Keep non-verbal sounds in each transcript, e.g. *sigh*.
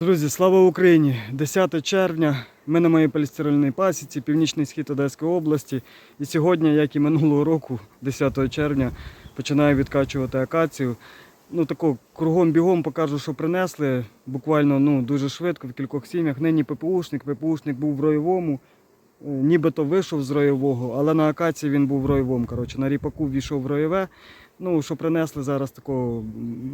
Друзі, слава Україні! 10 червня. Ми на моїй полістирольній пасіці, північний схід Одеської області. І сьогодні, як і минулого року, 10 червня, починаю відкачувати акацію. Ну тако кругом бігом покажу, що принесли. Буквально ну, дуже швидко в кількох сім'ях. Нині ППУшник. ППУшник був в роєвому. Е, Нібито вийшов з роєвого, але на акації він був в роєвому. Коротше, на ріпаку війшов в роєве. Ну, що принесли зараз такого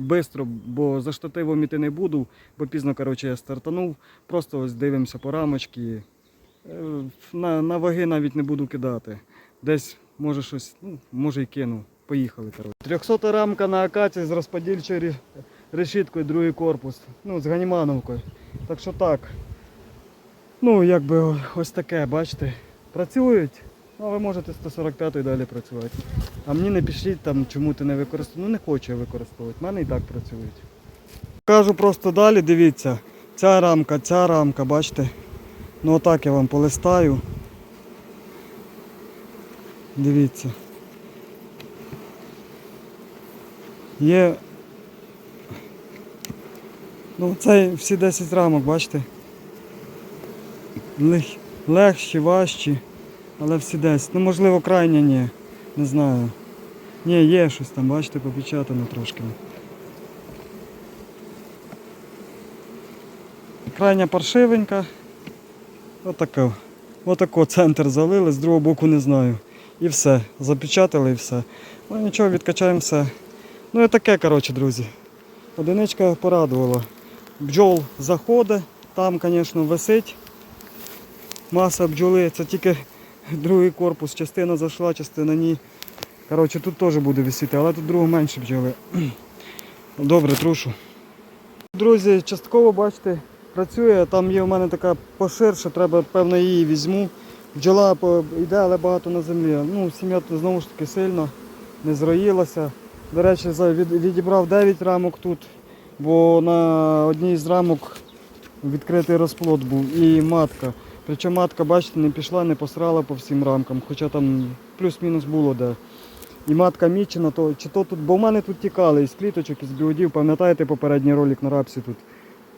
швидко, бо за штативом іти не буду, бо пізно коротше, я стартанув. Просто ось дивимося по рамочки. Е, На, на ваги навіть не буду кидати. Десь може щось, ну, може й кину. Поїхали. коротше. 300 рамка на акації з розподільчою решіткою, другий корпус. Ну, з ганімановкою. Так що так. Ну, якби ось таке, бачите. Працюють. Ну, ви можете 145 далі працювати. А мені не пішліть там, чому ти не використовуєш. Ну не хочу я використовувати. В мене і так працюють. Кажу просто далі, дивіться. Ця рамка, ця рамка, бачите? Ну отак я вам полистаю. Дивіться. Є. Ну це всі 10 рамок, бачите? Легші, важчі, але всі 10. Ну можливо крайня ні. Не знаю. Ні, є щось там, бачите, попечатано трошки. Крайня паршивенька. Отако. Отако центр залили, з другого боку не знаю. І все. Запечатали і все. Ну нічого, відкачаємо все. Ну і таке, коротше, друзі. Одиничка порадувала. Бджол заходить, там, звісно, висить. Маса бджоли, це тільки другий корпус, частина зайшла, частина ні. Коротше, тут теж буде висіти, але тут другого менше бджоли. Добре, трушу. Друзі, частково бачите, працює. Там є у мене така поширша, треба, певно, її візьму. Бджола йде, але багато на землі. Ну, сім'я знову ж таки сильно не зроїлася. До речі, відібрав 9 рамок тут, бо на одній з рамок відкритий розплод був і матка. Причому матка, бачите, не пішла, не посрала по всім рамкам, хоча там плюс-мінус було де. І матка мічена, то чи то тут, бо в мене тут тікали із кліточок, із біодів, пам'ятаєте попередній ролик на рапсі тут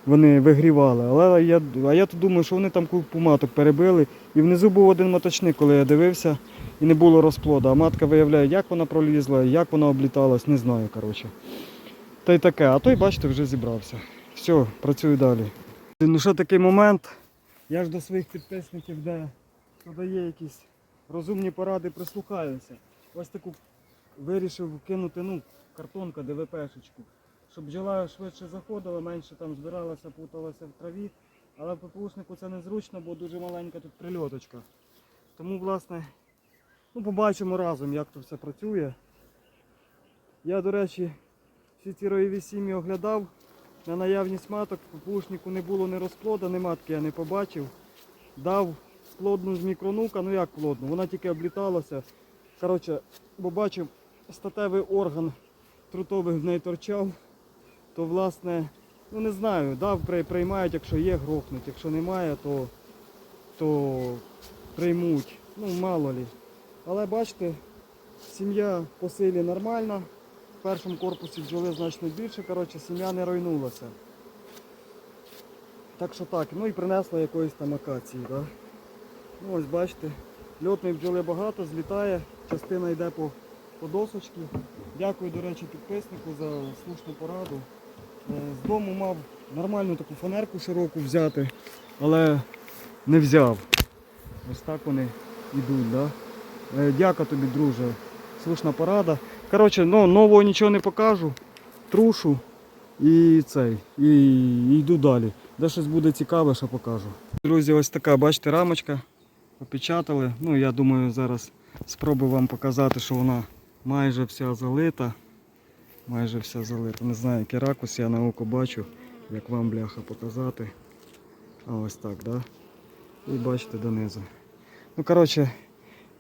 вони вигрівали. Але я, а я тут думаю, що вони там купу маток перебили. І внизу був один маточник, коли я дивився, і не було розплоду. А матка виявляє, як вона пролізла, як вона обліталась, не знаю. коротше. Та й таке, а той, бачите, вже зібрався. Все, працюю далі. Ну що такий момент? Я ж до своїх підписників, де хто якісь розумні поради, прислухаюся. Ось таку вирішив кинути ну, картонка ДВПшечку, щоб бджола швидше заходила, менше там збиралася, путалася в траві. Але ППУшнику це незручно, бо дуже маленька тут прильоточка. Тому, власне, ну, побачимо разом, як то все працює. Я, до речі, всі ці роєві сім'ї оглядав. На наявність маток в ППУшнику не було ні розплода, ні матки я не побачив. Дав плодну з мікронука, ну як плодну, вона тільки обліталася. Коротше, бо бачив, статевий орган трутових в неї торчав, то власне, ну не знаю, дав, приймають, якщо є, грохнуть, якщо немає, то, то приймуть. Ну, мало лі. Але бачите, сім'я по силі нормальна. Першому корпусі бджоли значно більше, коротше, сім'я не руйнулася. Так що так, ну і принесла якоїсь там акації. Да? Ну ось бачите, льотної бджоли багато, злітає, частина йде по, по досочці. Дякую, до речі, підписнику за слушну пораду. Е, З дому мав нормальну таку фанерку широку взяти, але не взяв. Ось так вони йдуть. Да? Е, Дяка тобі, друже. Слушна порада. Коротше, ну, нового нічого не покажу. Трушу і цей. І, і йду далі. Де щось буде цікаве, що покажу. Друзі, ось така, бачите, рамочка. Опечатали. Ну, я думаю, зараз спробую вам показати, що вона майже вся залита. Майже вся залита. Не знаю, який ракурс я на око бачу, як вам бляха показати. А ось так, да? І бачите донизу. Ну, коротше,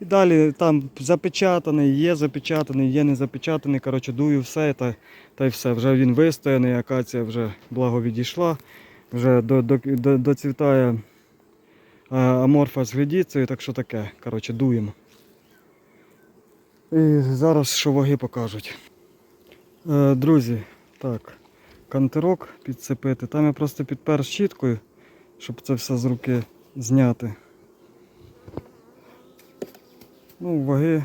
і далі там запечатаний, є запечатаний, є не запечатаний. Коротше, дую все та, та й все. Вже він вистояний, акація вже благо відійшла. Вже до, до, до, доцвітає аморфа з глядіцею, так що таке. Коротше, дуємо. І зараз що ваги покажуть. Е, друзі, так. кантерок підцепити. Там я просто підпер щіткою, щоб це все з руки зняти. Ну, ваги.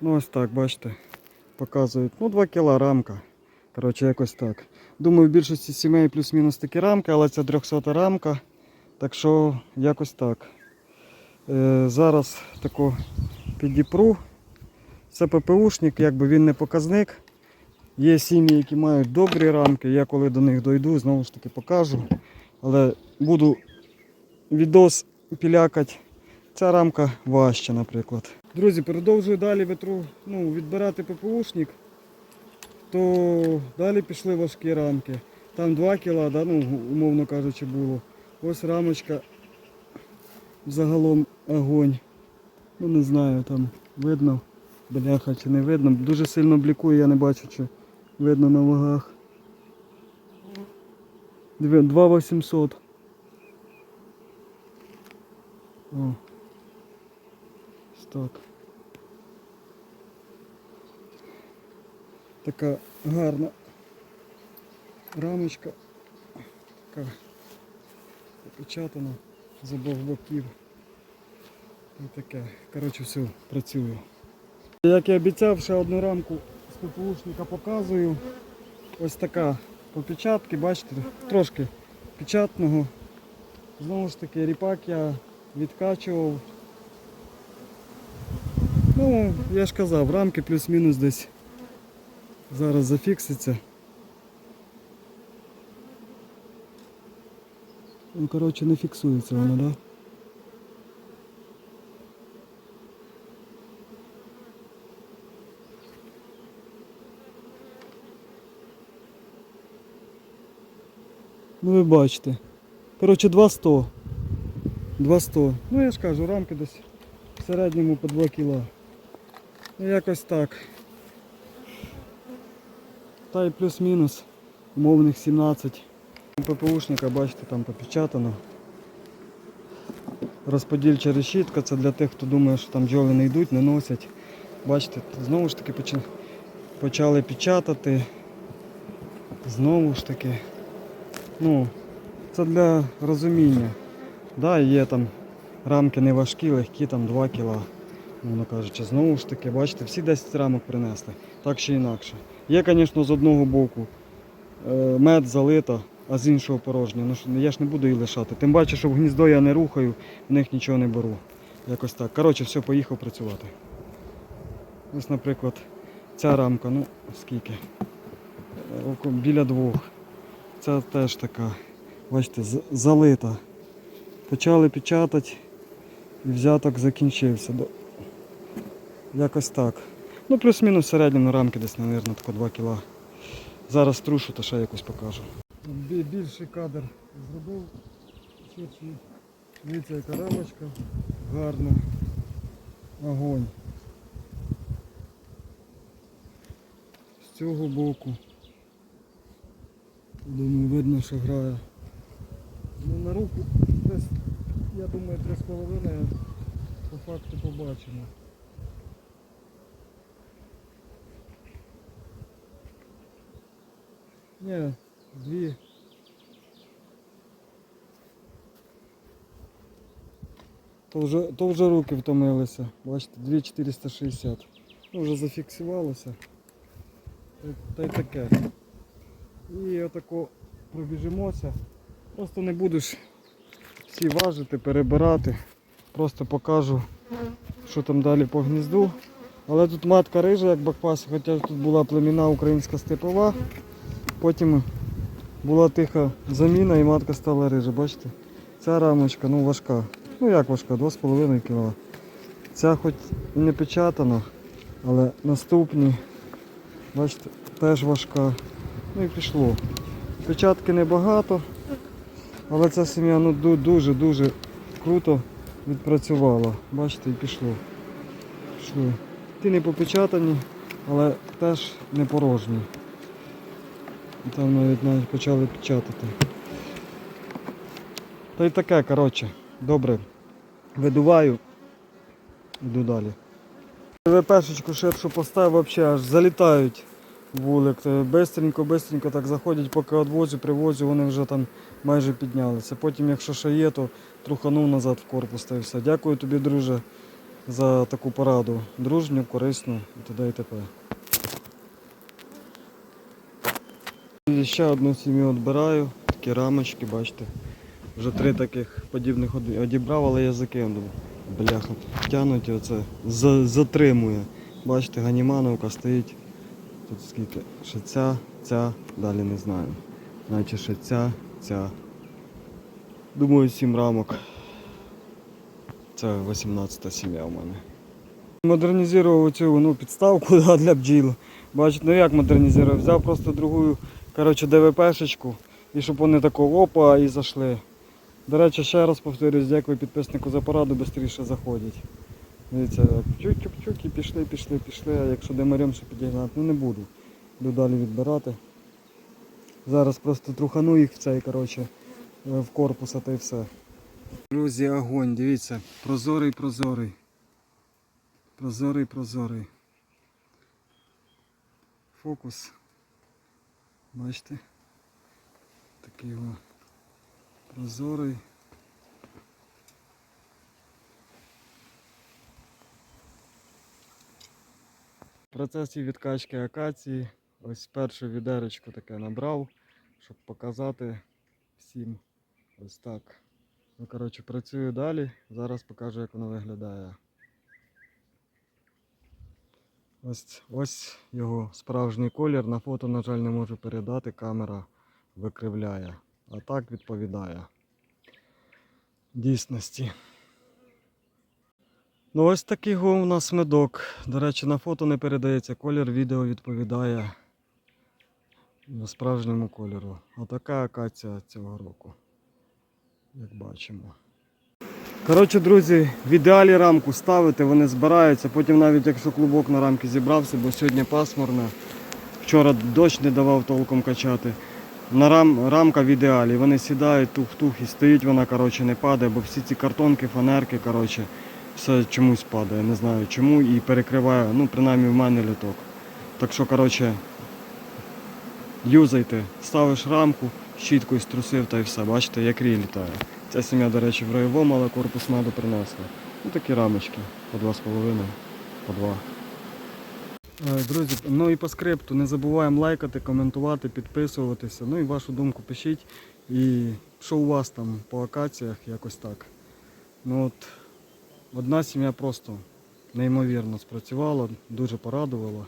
Ну ось так, бачите, показують. Ну, 2 кіла рамка. Коротше, якось так. Думаю, в більшості сімей плюс-мінус такі рамки, але це 300 рамка. Так що якось так. Е, зараз тако підіпру. Це ППУшник, якби він не показник. Є сім'ї, які мають добрі рамки. Я коли до них дойду, знову ж таки покажу. Але буду відос пілякати. Ця рамка важча, наприклад. Друзі, продовжую далі витру, ну, відбирати ППУшник, то далі пішли важкі рамки. Там 2 кіла, да, ну, умовно кажучи, було. Ось рамочка загалом огонь. Ну не знаю, там видно, бляха чи не видно. Дуже сильно блікує, я не бачу, чи видно на вагах. 2800. О. Так. Така гарна рамочка. Така запечатана з обох боків. І таке. Коротше, все, працюю. Як і обіцяв, ще одну рамку з ППУшника показую. Ось така по печатки, бачите, трошки печатного. Знову ж таки, ріпак я відкачував. Ну, я ж казав, рамки плюс-мінус десь зараз зафікситься. Ну, коротше, не фіксується вона, да? Ну ви бачите. Коротше, 200. 200. Ну я ж кажу, рамки десь в середньому по 2 кіла. Якось так. Та й плюс-мінус. Умовних 17. ППУшника, бачите, там попечатано. Розподільча решітка, це для тих, хто думає, що там бджоли не йдуть, не носять. Бачите, знову ж таки почали, печатати. Знову ж таки. Ну, це для розуміння. Да, є там рамки не важкі, легкі, там 2 кіла. Воно кажучи, знову ж таки, бачите, всі 10 рамок принесли, так чи інакше. Є, звісно, з одного боку е, мед залито, а з іншого порожнє. Ну, я ж не буду її лишати. Тим паче, що в гніздо я не рухаю, в них нічого не беру. Якось так. Коротше, все, поїхав працювати. Ось, наприклад, ця рамка, ну скільки? Е, Біля двох. Ця теж така, бачите, залита. Почали печатати і взяток закінчився. Якось так. Ну, плюс-мінус в середньому рамки десь, мабуть, тако 2 кіла. Зараз трушу, то ще якось покажу. Більший кадр зробив. Дивіться, яка рамочка. Гарна. Огонь. З цього боку. Думаю, видно, що грає. Ну, на руку десь, я думаю, 3,5 по факту побачимо. Ні, дві. То вже, то вже руки втомилися. Бачите, 2460. Ну, вже зафіксувалося. Та й таке. І отако пробіжимося. Просто не будеш всі важити, перебирати. Просто покажу, що там далі по гнізду. Але тут матка рижа, як бакпас, хоча тут була племіна українська степова. Потім була тиха заміна і матка стала рижа. Бачите? Ця рамочка ну важка. Ну як важка, 2,5 кг. Ця хоч і не печатана, але наступні, бачите, теж важка. Ну і пішло. Печатки небагато, але ця сім'я ну, дуже-дуже круто відпрацювала. Бачите, і пішло. Пішли. Ті не попечатані, але теж не порожні. Там навіть навіть почали печатати. Та й таке, коротше, добре. Видуваю, йду далі. ВПшечку ширшу поставив, взагалі аж залітають вулик. Бистренько, бистренько так заходять, поки відвозю, привозю, вони вже там майже піднялися. Потім, якщо ще є, то труханув назад в корпус та все. Дякую тобі, друже, за таку пораду. Дружню, корисну і т.д. і т.п. І ще одну сім'ю відбираю, такі рамочки, бачите. Вже три таких подібних одібрав, але язики он, бляха тянуть оце за- затримує. Бачите, ганімановка стоїть. Тут скільки? Ще ця, ця, далі не знаю. Наче ще ця, ця. Думаю, сім рамок. Це 18 сім'я у мене. Модернізував цю ну, підставку *laughs* да, для бджіл. Бачите, ну як модернізував? Взяв просто другу коротше, ДВПшечку і щоб вони тако опа і зайшли. До речі, ще раз повторюсь, дякую підписнику за пораду, швидше заходять. Дивіться, чук-чук-чук і пішли, пішли, пішли, а якщо демарем підігнати, ну не буду. Буду далі відбирати. Зараз просто трухану їх в цей, коротше, е, в корпус, а то й все. Друзі, огонь, дивіться, прозорий, прозорий. Прозорий, прозорий. Фокус. Бачите? Такий о. Прозорий. В процесі відкачки акації ось перше відеречко таке набрав, щоб показати всім ось так. Ну, коротше, працюю далі. Зараз покажу, як воно виглядає. Ось, ось його справжній колір. На фото, на жаль, не можу передати, камера викривляє. А так відповідає дійсності. Ну ось такий го у нас медок. До речі, на фото не передається колір, відео відповідає на справжньому кольору. Отака акація цього року. Як бачимо. Коротше, друзі, в ідеалі рамку ставити, вони збираються. Потім навіть якщо клубок на рамки зібрався, бо сьогодні пасмурно. Вчора дощ не давав толком качати. На рам, рамка в ідеалі. Вони сідають тух-тух і стоїть вона, коротше, не падає, бо всі ці картонки, фанерки, коротше, все чомусь падає. Не знаю чому і перекриває, ну принаймні в мене літок. Так що, коротше, юзайте, ставиш рамку, щіткою струсив та й все. Бачите, як рій літає. Ця сім'я, до речі, в роєвому, але корпус меду принесла. Ну такі рамочки, по 2,5, по 2. Е, Друзі, ну і по скрипту не забуваємо лайкати, коментувати, підписуватися. Ну і вашу думку пишіть. І що у вас там по акаціях, якось так. Ну от одна сім'я просто неймовірно спрацювала, дуже порадувала.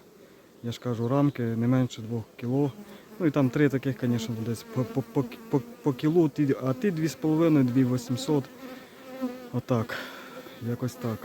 Я ж кажу, рамки не менше 2 кіло. Ну і там три таких, звісно, десь по, по, по, по, по кілу, а ти 2,5, 2,800. Отак. Якось так.